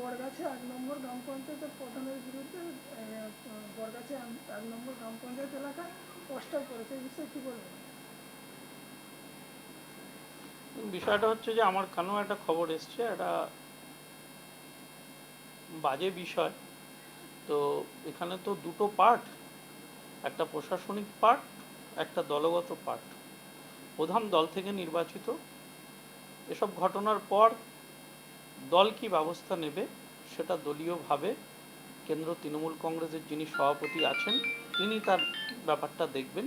বরগাছি এক নম্বর গ্রাম পঞ্চায়েতের প্রধানের বিরুদ্ধে বরগাছি এক নম্বর গ্রাম পঞ্চায়েত এলাকায় পোস্টার করেছে, এই বিষয়ে কী বলবেন? বিষয়টা হচ্ছে যে আমার কানেও একটা খবর এসছে, একটা বাজে বিষয়। তো এখানে তো দুটো পার্ট, একটা প্রশাসনিক পার্ট, একটা দলগত পার্ট। প্রধান দল থেকে নির্বাচিত। এসব ঘটনার পর দল কি ব্যবস্থা নেবে সেটা দলীয়ভাবে কেন্দ্র তৃণমূল কংগ্রেসের যিনি সভাপতি আছেন, তিনি তার ব্যাপারটা দেখবেন।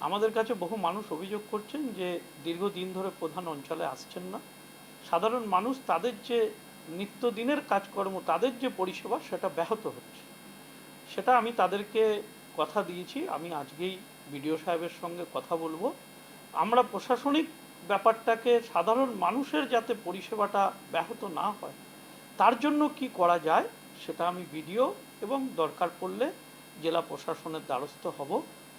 আমাদের কাছে বহু মানুষ অভিযোগ করছেন যে দীর্ঘদিন ধরে প্রধান অঞ্চলে আসছেন না। সাধারণ মানুষ তাদের যে নিত্যদিনের কাজকর্ম, তাদের যে পরিষেবা, সেটা ব্যাহত হচ্ছে। সেটা আমি তাদেরকে কথা দিয়েছি। আমি আজকেই বিডিও সাহেবের সঙ্গে কথা বলব। আমরা প্রশাসনিক ব্যাপারটাকে সাধারণ মানুষের যাতে পরিষেবাটা ব্যাহত না হয়, তার জন্য কি করা যায় সেটা আমি বিডিও এবং দরকার পড়লে জেলা প্রশাসনের দ্বারস্থ হব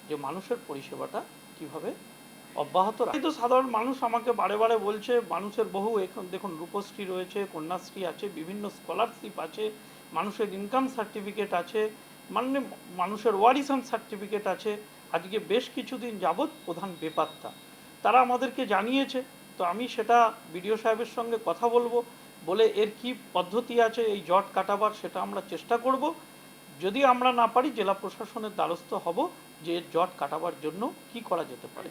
যে মানুষের পরিষেবাটা কীভাবে অব্যাহত রাখা। তো সাধারণ মানুষ আমাকে বারে বারে বলছে, মানুষের বহু এখন দেখুন রূপশ্রী রয়েছে, কন্যাশ্রী আছে, বিভিন্ন স্কলারশিপ আছে, মানুষের ইনকাম সার্টিফিকেট আছে মানে মানুষের ওয়ারিসান সার্টিফিকেট আছে। আজকে বেশ কিছুদিন যাবৎ প্রধান বেপাত্তা। তারা আমাদেরকে জানিয়েছে। তো আমি সেটা বিডিও সাহেবের সঙ্গে কথা বলব, বলে এর কি পদ্ধতি আছে, এই জট কাটাবার সেটা আমরা চেষ্টা করব। যদি আমরা না পারি, জেলা প্রশাসনের দ্বারস্থ হব যে জট কাটাবার জন্য কি করা যেতে পারে।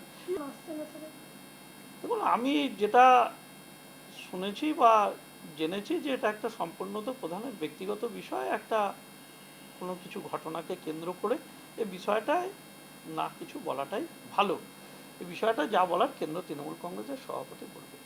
দেখুন, আমি যেটা শুনেছি বা জেনেছি যে এটা একটা সম্পূর্ণত প্রধানের ব্যক্তিগত বিষয়, একটা কোনো কিছু ঘটনাকে কেন্দ্র করে এ বিষয়টায় না কিছু বলাটাই ভালো। এই বিষয়টা যা বলার কেন্দ্র তৃণমূল কংগ্রেসের সভাপতি বলবে